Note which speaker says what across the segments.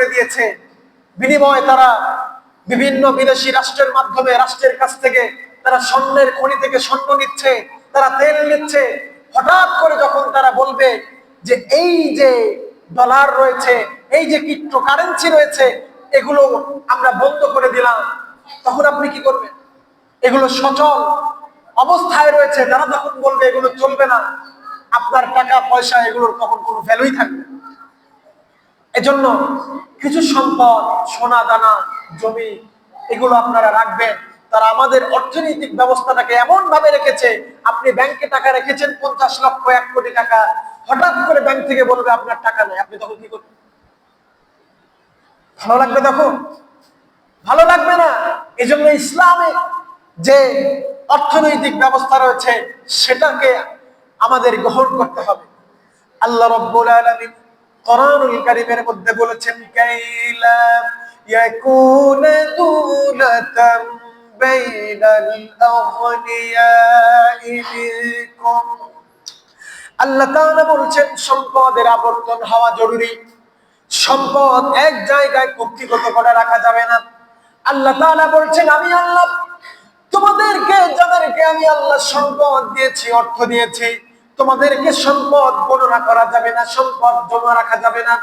Speaker 1: করে দিয়েছে। বিনিময়ে তারা বিভিন্ন বিদেশি রাষ্ট্রের মাধ্যমে রাষ্ট্রের কাছ থেকে তারা স্বর্ণের খনি থেকে স্বর্ণ নিচ্ছে, তারা তেল নিচ্ছে। হঠাৎ করে যখন তারা বলবে যে এই যে ডলার রয়েছে, এই যে ক্রিপ্টো কারেন্সি রয়েছে, এগুলো আমরা বন্ধ করে দিলাম, তখন আপনি কি করবেন? এগুলো সচল অবস্থায় রয়েছে, তারা তখন বলবে এগুলো চলবে না। আপনার টাকা, পয়সা, এগুলোর তখন কোনো ভ্যালুই থাকবে। এজন্য কিছু সম্পদ, সোনা, দানা, জমি, এগুলো আপনারা রাখবেন। তারা আমাদের অর্থনৈতিক ব্যবস্থাটাকে এমন ভাবে রেখেছে, আপনি ব্যাংকে টাকা রেখেছেন পঞ্চাশ লক্ষ, এক কোটি টাকা, হঠাৎ করে ব্যাংক থেকে বলবে আপনার টাকা নেই, আপনি তখন কি করবেন? ভালো লাগবে তখন? ভালো লাগবে না? এই জন্য ইসলামে যে অর্থনৈতিক ব্যবস্থা রয়েছে, সেটাকে আমাদের গ্রহণ করতে হবে। আল্লাহ রব্বুল আলামিন কোরআনুল কারীমের মধ্যে বলেছেন, কাইলা ইয়াকুনা দুলাতাম বাইনাল আগনিয়াই মিনকুম। আল্লাহ বলছেন, সম্পদের আবর্তন হওয়া জরুরি। সম্পদ এক জায়গায় কক্ষিগত করে রাখা যাবে না। আল্লাহ তাআলা বলছেন, আমি আল্লাহ তোমাদেরকে, যাদেরকে আমি আল্লাহ সম্পদ দিয়েছি, অর্থ দিয়েছি তোমাদেরকে সম্পদ গণনা করা যাবে না, সম্পদ জমা রাখা যাবে না।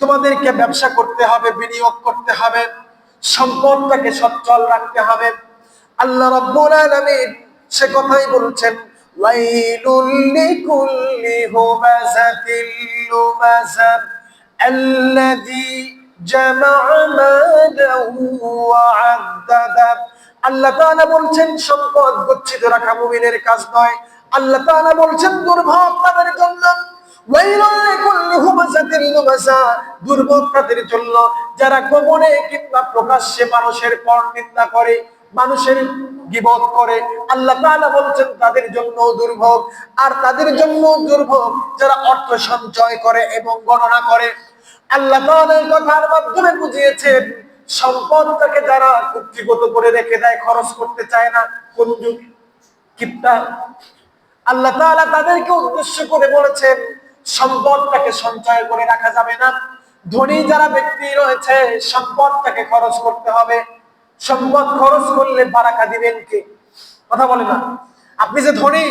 Speaker 1: তোমাদেরকে ব্যবসা করতে হবে, বিনিয়োগ করতে হবে, সম্পদটাকে সচ্ছল রাখতে হবে। আল্লাহ রাব্বুল আলামিন সে কথাই বলছেন, ওয়াইলুল লিকুল্লি হুমাযাতিল লুমাযা আল্লাযী জামা'a মালাহু ওয়া 'আদ্দাদা আল্লাহ তাআলা বলছেন, সম্পদ গচ্ছিত রাখা মুমিনের কাজ নয়। আল্লাহ তাআলা বলছেন, দুর্ভোগ তাদের জন্য দুর্ভোগ তাদের জন্য। যারা গোপনে কিংবা প্রকাশ্যে মানুষের পর নিন্দা করে, মানুষের গিবত করে, আল্লাহ তাআলা বলছেন, তাদের জন্য দুর্ভোগ। আর তাদের জন্য দুর্ভোগ যারা অর্থ সঞ্চয় করে এবং গণনা করে, আল্লাহ তাআলা এই কথার মাধ্যমে বুঝিয়েছেন সম্পদটাকে যারা কুক্ষিগত করে রেখে দেয়, খরচ করতে চায় না, কোন যুগ, কিপটা আল্লাহ তাআলা তাদেরকে উদ্দেশ্য করে বলেছেন, সম্পদটাকে সঞ্চয় করে রাখা যাবে না। ধনী যারা ব্যক্তি রয়েছে, সম্পদটাকে খরচ করতে হবে। সম্পদ খরচ করলে বারাকা দিবেন কে? কথা বলে না। আপনি যে ধনী,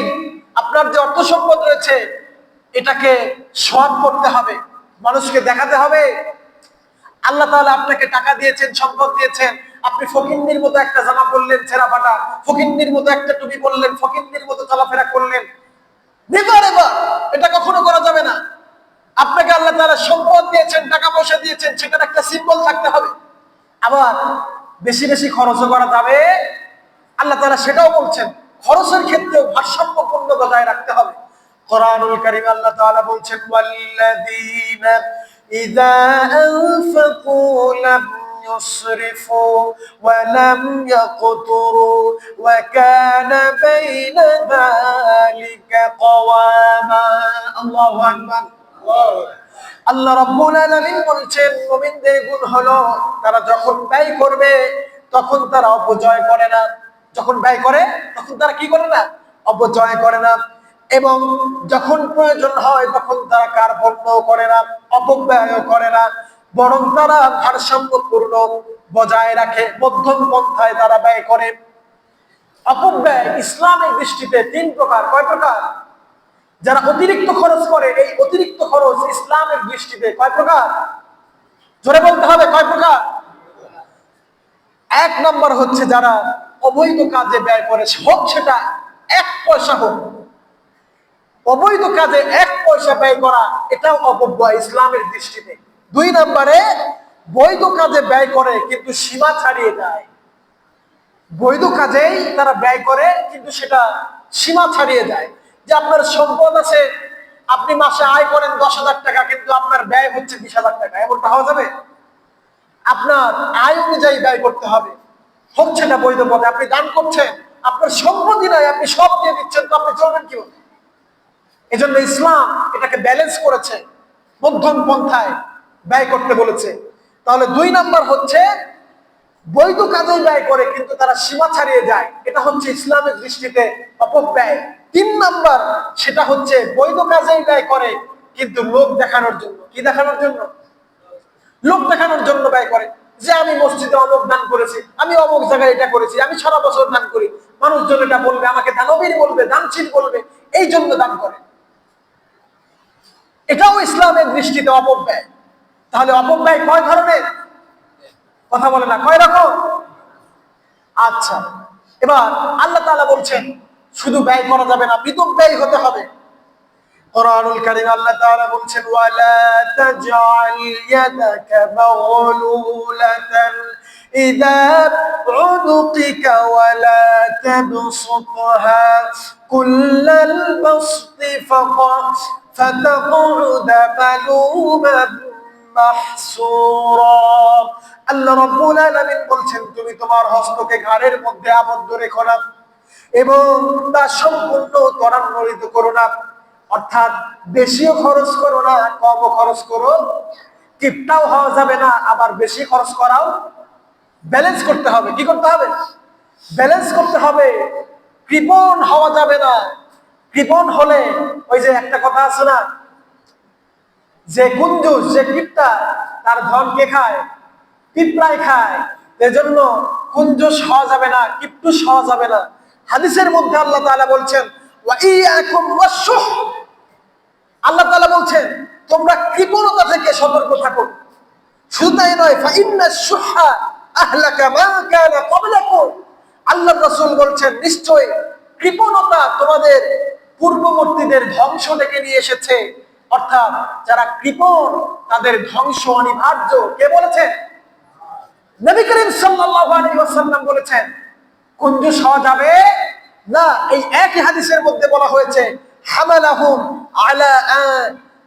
Speaker 1: আপনার যে অর্থ সম্পদ রয়েছে, এটাকে সৎ করতে হবে, মানুষকে দেখাতে হবে। আল্লাহ তাআলা আপনাকে টাকা দিয়েছেন, সম্পদ দিয়েছেন। আপনি ফকিন্নির মতো একটা জামা পরলেন, ছেঁড়া ফাটা ফকিন্নির মতো একটা টুপি পরলেন, ফকিন্নির মতো চলাফেরা করলেন। নেভার এভার এটা কখনো করা যাবে না। আপনাকে আল্লাহ তাআলা সম্পদ দিয়েছেন, টাকা পয়সা দিয়েছেন সেখানে একটা সিম্বল থাকতে হবে। আবার বেশি বেশি খরচও করা যাবে। আল্লাহ তাআলা সেটাও বলছেন, খরচের ক্ষেত্রেও ভারসাম্যপূর্ণ বজায় রাখতে হবে। কোরআনুল কারীম আল্লাহ তাআলা বলছেন, ওয়াল্লাযীনা يسرفوا ولم يقتروا وكان بين ذلك قواما الله أكبر আল্লাহ রাব্বুল আলামিন বলছেন মুমিনদের গুণ হলো তারা যখন ব্যয় করবে তখন তারা অপচয় করে না যখন ব্যয় করে তখন তারা কি করে না অপচয় করে না এবং যখন প্রয়োজন হয় তখন তারা কার্পণ্য করে না অপব্যয় করে না বরং তারা ভারসাম্যপূর্ণ বজায় রাখে, মধ্যম পন্থায় তারা ব্যয় করে। অপব্যয় ইসলামের দৃষ্টিতে তিন প্রকার। কয় প্রকার? যারা অতিরিক্ত খরচ করে, এই অতিরিক্ত খরচ ইসলামের দৃষ্টিতে কয় প্রকার? জোরে বলতে হবে, কয় প্রকার? এক নম্বর হচ্ছে যারা অবৈধ কাজে ব্যয় করে, হোক সেটা এক পয়সা হোক, অবৈধ কাজে এক পয়সা ব্যয় করা, এটাও অপব্যয় ইসলামের দৃষ্টিতে। দুই নম্বরে, বৈধ কাজে ব্যয় করে কিন্তু সীমা ছাড়িয়ে যায় বৈধ কাজেই তারা ব্যয় করে, কিন্তু সেটা সীমা ছাড়িয়ে যায় যে আপনার সম্পদ আছে, আপনি মাসে আয় করেন দশ হাজার টাকা, কিন্তু আপনার ব্যয় হচ্ছে বিশ হাজার টাকা। এমনটা হওয়া যাবে? আপনার আয় অনুযায়ী ব্যয় করতে হবে। হচ্ছে না বৈধ পথে? আপনি দান করছেন, আপনার সম্পত্তি নাই, আপনি সব দিয়ে দিচ্ছেন, তো আপনি চলবেন কি এজন্য ইসলাম এটাকে ব্যালেন্স করেছে মধ্যম পন্থায়। ব্যয় করতে বলেছে। তাহলে দুই নাম্বার হচ্ছে, বৈধ কাজে ব্যয় করে কিন্তু তারা সীমা ছাড়িয়ে যায়। এটা হচ্ছে ইসলামের দৃষ্টিতে অপব্যয়। তিন নাম্বার, সেটা হচ্ছে বৈধ কাজেই ব্যয় করে কিন্তু লোক দেখানোর জন্য। কি দেখানোর জন্য? লোক দেখানোর জন্য ব্যয় করে। যে আমি মসজিদে অমুক দান করেছি, আমি অমুক জায়গায় এটা করেছি, আমি সারা বছর দান করি। মানুষজন এটা বলবে, আমাকে দানবীর বলবে, দানশীল বলবে, এই জন্য দান করে। এটাও ইসলামের দৃষ্টিতে অপব্যয়। তাহলে অপব্যয় কয় ধরনের কথা বলে না কয় রকম আচ্ছা এবার আল্লাহ তাআলা বলছেন শুধু ব্যয় করা যাবে না বিদ্যুৎ ব্যয় হতে হবে কোরআনুল কারীম আল্লাহ তাআলা বলছেন ওয়ালা তাজআল ইয়াদাকা মাগলুলাতান ইযা উনুকিকা ওয়ালা তাবসুতহা কুল্লাল বাসতি ফাকাত فتقعد ملوما আল্লাহ রব্বুল আলামিন বলছেন, তুমি তোমার হস্তকে ঘাড়ের মধ্যে আবদ্ধ রেখো না এবং তা সম্পূর্ণ ত্বরান্বিত করো না। অর্থাৎ বেশিও খরচ করো না, কমও খরচ করো। কিপটাও হওয়া যাবে না, আবার বেশি খরচ করাও ব্যালেন্স করতে হবে। কি করতে হবে? ব্যালেন্স করতে হবে। কৃপণ হওয়া যাবে না। কৃপণ হলে, ওই যে একটা কথা আছে না যে কুঞ্জুস যে কিপটা, তার ধন কে খায়? পিঁপড়ায় খায়। এজন্য কুঞ্জুস হওয়া যাবে না, কিপটুস হওয়া যাবে না। হাদিসের মধ্যে আল্লাহ তাআলা বলছেন আল্লাহ তাআলা বলছেন, তোমরা কৃপণতা থেকে সতর্ক থাকো। শুধু তাই নয় আল্লাহ রাসূল বলছেন নিশ্চয় কৃপণতা তোমাদের পূর্ববর্তীদের ধ্বংস ডেকে নিয়ে এসেছে। অর্থাৎ যারা কৃপণ, তাদের ধ্বংস অনিবার্য। কে বলেছেন? নবী করিম সাল্লাল্লাহু আলাইহি ওয়াসাল্লাম বলেছেন কুঞ্জুস হওয়া যাবে? না, এই একই হাদিসের মধ্যে বলা হয়েছে, হামালাহুম আলা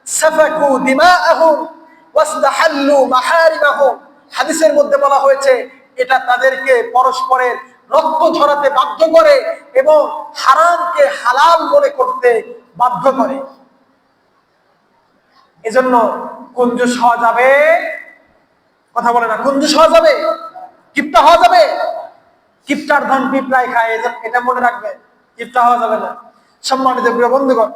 Speaker 1: সাফাকু দিমাআহুম ওয়াস্তাহাল্লু মাহারিমাহুম। হাদিসের মধ্যে বলা হয়েছে, এটা তাদেরকে পরস্পরের রক্ত ঝরাতে বাধ্য করে এবং হারামকে হালাল মনে করতে বাধ্য করে। এজন্য কুঞ্জুস হওয়া যাবে কথা বলে না কুঞ্জুস হওয়া যাবে কিপ্তা হওয়া যাবে। কিপটার ধন পিপড়ায় খায় এটা মনে রাখবে। কিপটা হওয়া যাবে না। সম্মানিত প্রিয় বন্ধুগণ